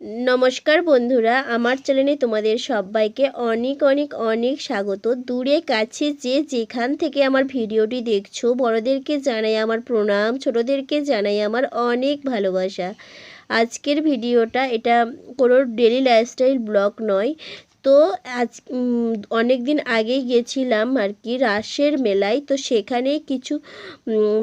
নমস্কার বন্ধুরা, আমার চ্যানেলে তোমাদের সবাইকে অনেক অনেক অনেক স্বাগত। দূরে কাছে যে যেখান থেকে আমার ভিডিওটি দেখছ, বড়দেরকে জানাই আমার প্রণাম, ছোটদেরকে জানাই আমার অনেক ভালোবাসা। আজকের ভিডিওটা এটা কোনো ডেলি লাইফস্টাইল ব্লগ নয় তো আজ অনেক দিন আগেই গেছিলাম আর কি রাসের মেলায়। তো সেখানে কিছু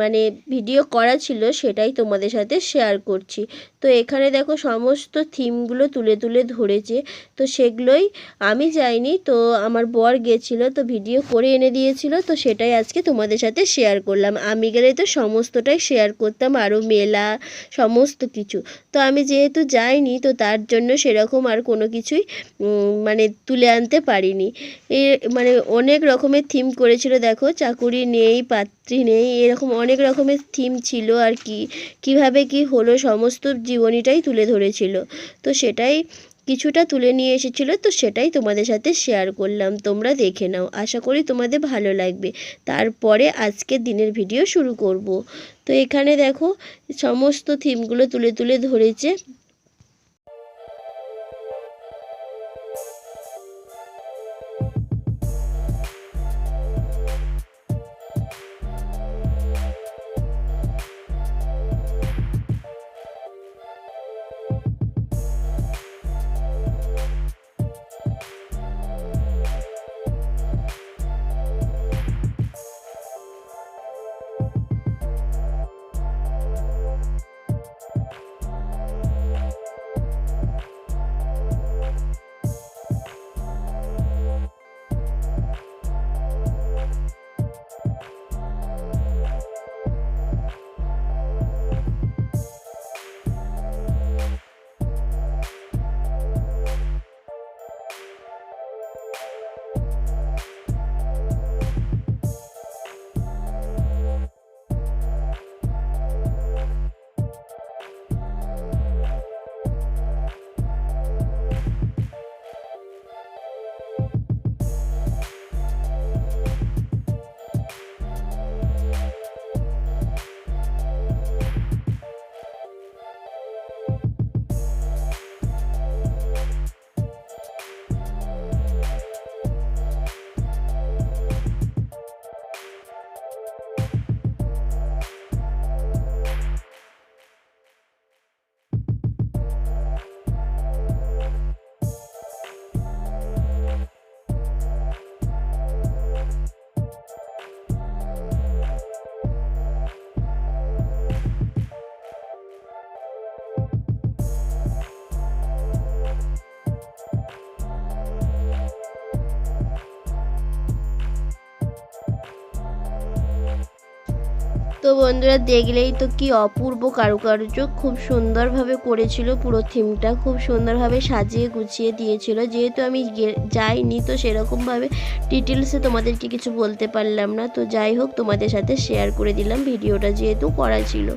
মানে ভিডিও করা ছিল, সেটাই তোমাদের সাথে শেয়ার করছি। তো এখানে দেখো সমস্ত থিমগুলো তুলে তুলে ধরেছে। তো সেগুলোই আমি যাইনি, তো আমার বর গেছিল, তো ভিডিও করে এনে দিয়েছিল, তো সেটাই আজকে তোমাদের সাথে শেয়ার করলাম। আমি গেলে তো সমস্তটাই শেয়ার করতাম আরও মেলা, সমস্ত কিছু। তো আমি যেহেতু যাইনি, তো তার জন্য সেরকম আর কোনো কিছুই মানে তুলে আনতে পারিনি। এ মানে অনেক রকমের থিম করেছিল, দেখো, চাকুরি নেই, পাত্রী নেই, এরকম অনেক রকমের থিম ছিল আর কি। কীভাবে কি হলো সমস্ত জীবনীটাই তুলে ধরেছিল। তো সেটাই কিছুটা তুলে নিয়ে এসেছিল, তো সেটাই তোমাদের সাথে শেয়ার করলাম। তোমরা দেখে নাও, আশা করি তোমাদের ভালো লাগবে। তারপরে আজকে দিনের ভিডিও শুরু করব। তো এখানে দেখো, সমস্ত থিমগুলো তুলে তুলে ধরেছে। তো বন্ধুরা দেখলেই তো কি অপূর্ব কারুকার্য। খুব সুন্দরভাবে করেছিল পুরো থিমটা, খুব সুন্দরভাবে সাজিয়ে গুছিয়ে দিয়েছিল। যেহেতু আমি যাইনি, তো সেরকমভাবে ডিটেলসে তোমাদেরকে কিছু বলতে পারলাম না। তো যাই হোক, তোমাদের সাথে শেয়ার করে দিলাম, ভিডিওটা যেহেতু করা ছিল।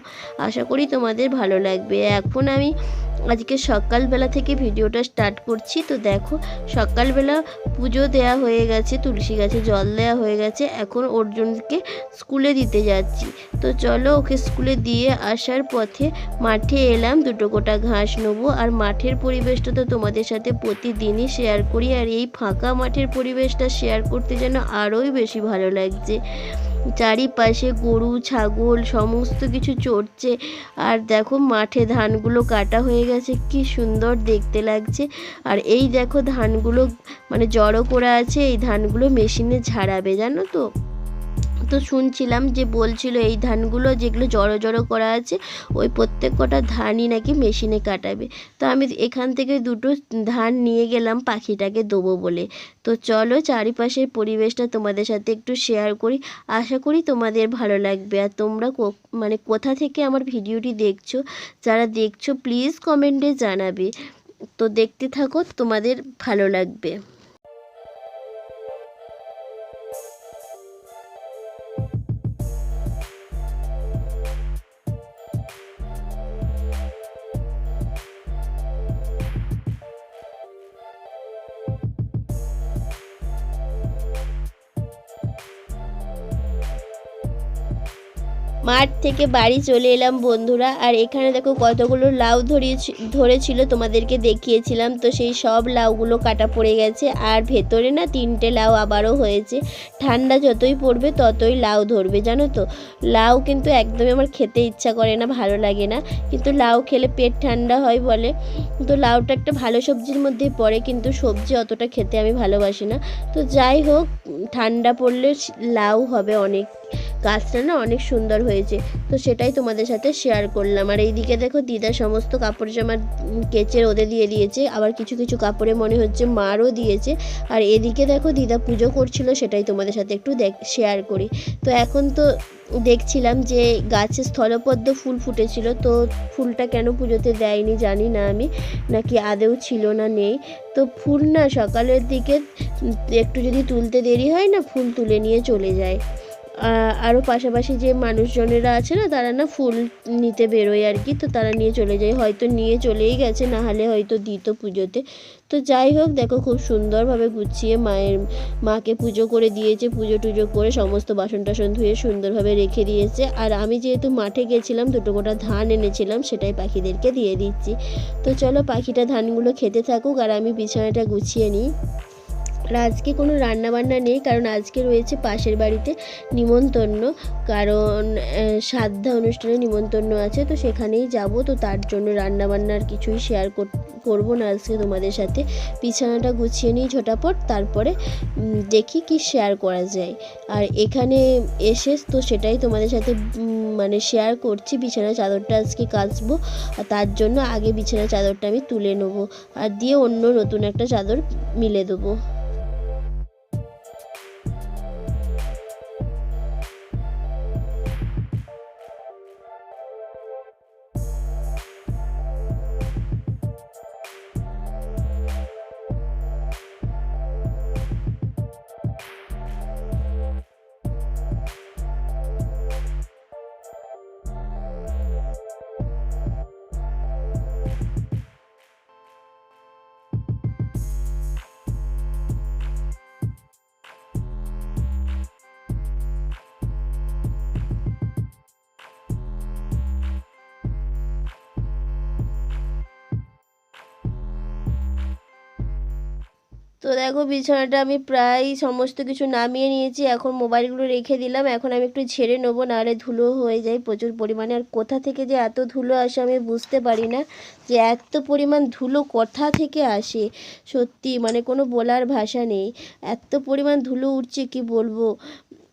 আশা করি তোমাদের ভালো লাগবে। এখন আমি আজকে সকালবেলা থেকে ভিডিওটা স্টার্ট করছি। তো দেখো, সকালবেলা পুজো দেয়া হয়ে গেছে, তুলসী গাছে জল দেওয়া হয়ে গেছে। এখন অর্জুনকে স্কুলে দিতে যাচ্ছি। তো চলো ওকে স্কুলে দিয়ে আসার পথে মাঠে এলাম, দুটো গোটা ঘাস নেব। আর মাঠের পরিবেশটা তো তোমাদের সাথে প্রতিদিনই শেয়ার করি। আর এই ফাঁকা মাঠের পরিবেশটা শেয়ার করতে যেন আরোই বেশি ভালো লাগছে। চারিপাশে গরু, ছাগল, সমস্ত কিছু চড়ছে। আর দেখো মাঠে ধানগুলো কাটা হয়ে গেছে, কি সুন্দর দেখতে লাগছে। আর এই দেখো ধানগুলো মানে জড়ো করা আছে, এই ধানগুলো মেশিনে ঝাড়াবে, জানো তো? তো শুনছিলাম যে বলছিল এই ধানগুলো যেগুলো জড়ো জড়ো করা আছে, ওই প্রত্যেক কটা ধানই নাকি মেশিনে কাটাবে। তো আমি এখান থেকে দুটো ধান নিয়ে গেলাম পাখিটাকে দেবো বলে। তো চলো চারিপাশের পরিবেশটা তোমাদের সাথে একটু শেয়ার করি। আশা করি তোমাদের ভালো লাগবে। আর তোমরা মানে কোথা থেকে আমার ভিডিওটি দেখছ, যারা দেখছ প্লিজ কমেন্টে জানাবে। তো দেখতে থাকো, তোমাদের ভালো লাগবে। মাঠ থেকে বাড়ি চলে এলাম বন্ধুরা। আর এখানে দেখো কতগুলো লাউ ধরিয়ে ধরেছিল, তোমাদেরকে দেখিয়েছিলাম। তো সেই সব লাউগুলো কাটা পড়ে গেছে। আর ভেতরে না তিনটে লাউ আবারও হয়েছে। ঠান্ডা যতই পড়বে, ততই লাউ ধরবে, জানো তো? লাউ কিন্তু একদমই আমার খেতে ইচ্ছা করে না, ভালো লাগে না। কিন্তু লাউ খেলে পেট ঠান্ডা হয় বলে। তো লাউটা একটা ভালো সবজির মধ্যে পড়ে, কিন্তু সবজি অতটা খেতে আমি ভালোবাসি না। তো যাই হোক, ঠান্ডা পড়লে লাউ হবে অনেক। গাছটা না অনেক সুন্দর হয়েছে। তো সেটাই তোমাদের সাথে শেয়ার করলাম। আর এইদিকে দেখো দিদা সমস্ত কাপড় জামা কেচে রোদে দিয়ে দিয়েছে। আবার কিছু কিছু কাপড়ে মনে হচ্ছে মারও দিয়েছে। আর এদিকে দেখো দিদা পুজো করছিল, সেটাই তোমাদের সাথে একটু দেখ শেয়ার করি। তো এখন তো দেখছিলাম যে গাছে স্থলপদ্ম ফুল ফুটেছিল। তো ফুলটা কেন পুজোতে দেয়নি জানি না আমি। নাকি আদেও ছিল না, নেই। তো ফুল না সকালের দিকে একটু যদি তুলতে দেরি হয় না, ফুল তুলে নিয়ে চলে যায়। আরও পাশাপাশি যে মানুষজনেরা আছে না, তারা না ফুল নিতে বেরোয় আর কি, তো তারা নিয়ে চলে যায়। হয়তো নিয়ে চলেই গেছে, না হলে হয়তো দিত পুজোতে। তো যাই হোক, দেখো খুব সুন্দরভাবে গুছিয়ে মায়ের, মাকে পুজো করে দিয়েছে, পুজো টুজো করে সমস্ত বাসন টাসন ধুয়ে সুন্দরভাবে রেখে দিয়েছে। আর আমি যেহেতু মাঠে গেছিলাম, দুটো গোটা ধান এনেছিলাম, সেটাই পাখিদেরকে দিয়ে দিচ্ছি। তো চলো পাখিটা ধানগুলো খেতে থাকুক, আর আমি বিছানাটা গুছিয়ে নিই। আর আজকে কোনো রান্নাবান্না নেই, কারণ আজকে রয়েছে পাশের বাড়িতে নিমন্তন্ন কারণ শ্রাদ্ধা অনুষ্ঠানে নিমন্তন্ন আছে, তো সেখানেই যাব। তো তার জন্য রান্নাবান্নার কিছুই শেয়ার করব না আজকে তোমাদের সাথে। বিছানাটা গুছিয়ে নিই ঝটাপট, তারপরে দেখি কি শেয়ার করা যায়। আর এখানে এসে তো সেটাই তোমাদের সাথে মানে শেয়ার করছি বিছানা চাদরটা আজকে কাচবো। আর তার জন্য আগে বিছানা চাদরটা আমি তুলে নেব। আর দিয়ে অন্য নতুন একটা চাদর মিলে দেবো। তো দেখো বিছানাটা আমি প্রায় সমস্ত কিছু নামিয়ে নিয়েছি, এখন মোবাইলগুলো রেখে দিলাম, এখন আমি একটু ছেড়ে নেব, নাহলে ধুলো হয়ে যায় প্রচুর পরিমাণে। আর কোথা থেকে যে এত ধুলো আসে আমি বুঝতে পারি না, যে এত পরিমাণ ধুলো কোথা থেকে আসে? সত্যি মানে কোনো বলার ভাষা নেই। এত পরিমাণ ধুলো উঠছে, কি বলব?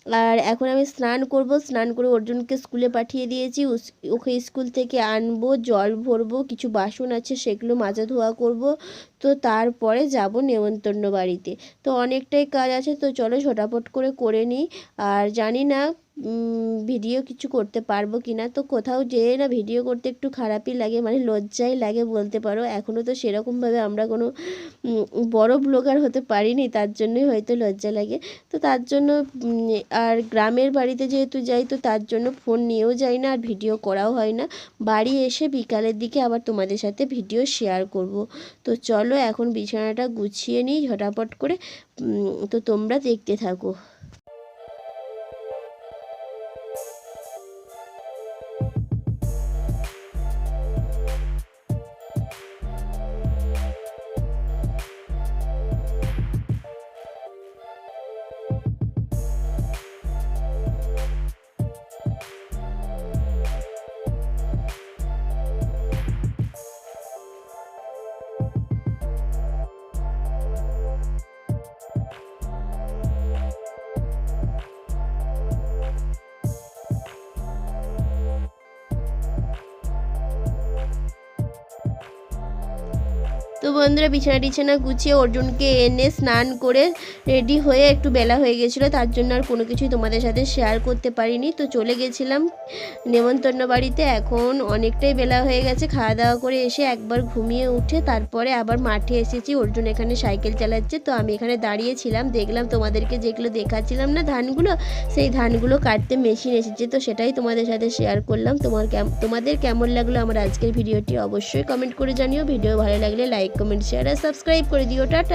আর এখন আমি স্নান করব। স্নান করে অর্জুনকে স্কুলে পাঠিয়ে দিয়েছি। ওকে স্কুল থেকে আনব, জল ভরবো, কিছু বাসন আছে সেগুলো মাজা ধোয়া করব। তো তারপরে যাব নেমন্তন্ন বাড়িতে। তো অনেকটাই কাজ আছে, তো চলো ঝটাপট করে করে নিই। আর জানি না ভিডিও কিছু করতে পারব কি না তো কোথাও যেয়ে না ভিডিও করতে একটু খারাপই লাগে মানে লজ্জাই লাগে বলতে পারো। এখনও তো সেরকমভাবে আমরা কোনো বড় ব্লগার হতে পারিনি, তার জন্যই হয়তো লজ্জা লাগে। তো তার জন্য আর গ্রামের বাড়িতে যেহেতু যাই, তো তার জন্য ফোন নিয়েও যাই না, আর ভিডিও করাও হয় না। বাড়ি এসে বিকালের দিকে আবার তোমাদের সাথে ভিডিও শেয়ার করব। তো চলো এখন বিছানাটা গুছিয়ে নিই ঝটাপট করে। তো তোমরা দেখতে থাকো। তো বন্ধুরা বিছানা টিছানা গুছিয়ে অর্জুনকে এনে স্নান করে রেডি হয়ে একটু বেলা হয়ে গেছিল, তার জন্য আর কোনো কিছুই তোমাদের সাথে শেয়ার করতে পারিনি। তো চলে গেছিলাম নেমন্তন্ন বাড়িতে, এখন অনেকটাই বেলা হয়ে গেছে, খাওয়া দাওয়া করে এসে একবার ঘুমিয়ে উঠে তারপরে আবার মাঠে এসেছি, অর্জুন এখানে সাইকেল চালাচ্ছে, তো আমি এখানে দাঁড়িয়েছিলাম দেখলাম তোমাদেরকে যেগুলো দেখাচ্ছিলাম না ধানগুলো, সেই ধানগুলো কাটতে মেশিন এসেছে, তো সেটাই তোমাদের সাথে শেয়ার করলাম, তোমার তোমাদের কেমন লাগল আমার আজকের ভিডিওটি অবশ্যই কমেন্ট করে জানিও, ভিডিও ভালো লাগলে লাইক কমেন্ট শেয়ার আর সাবস্ক্রাইব করে দিও টাটা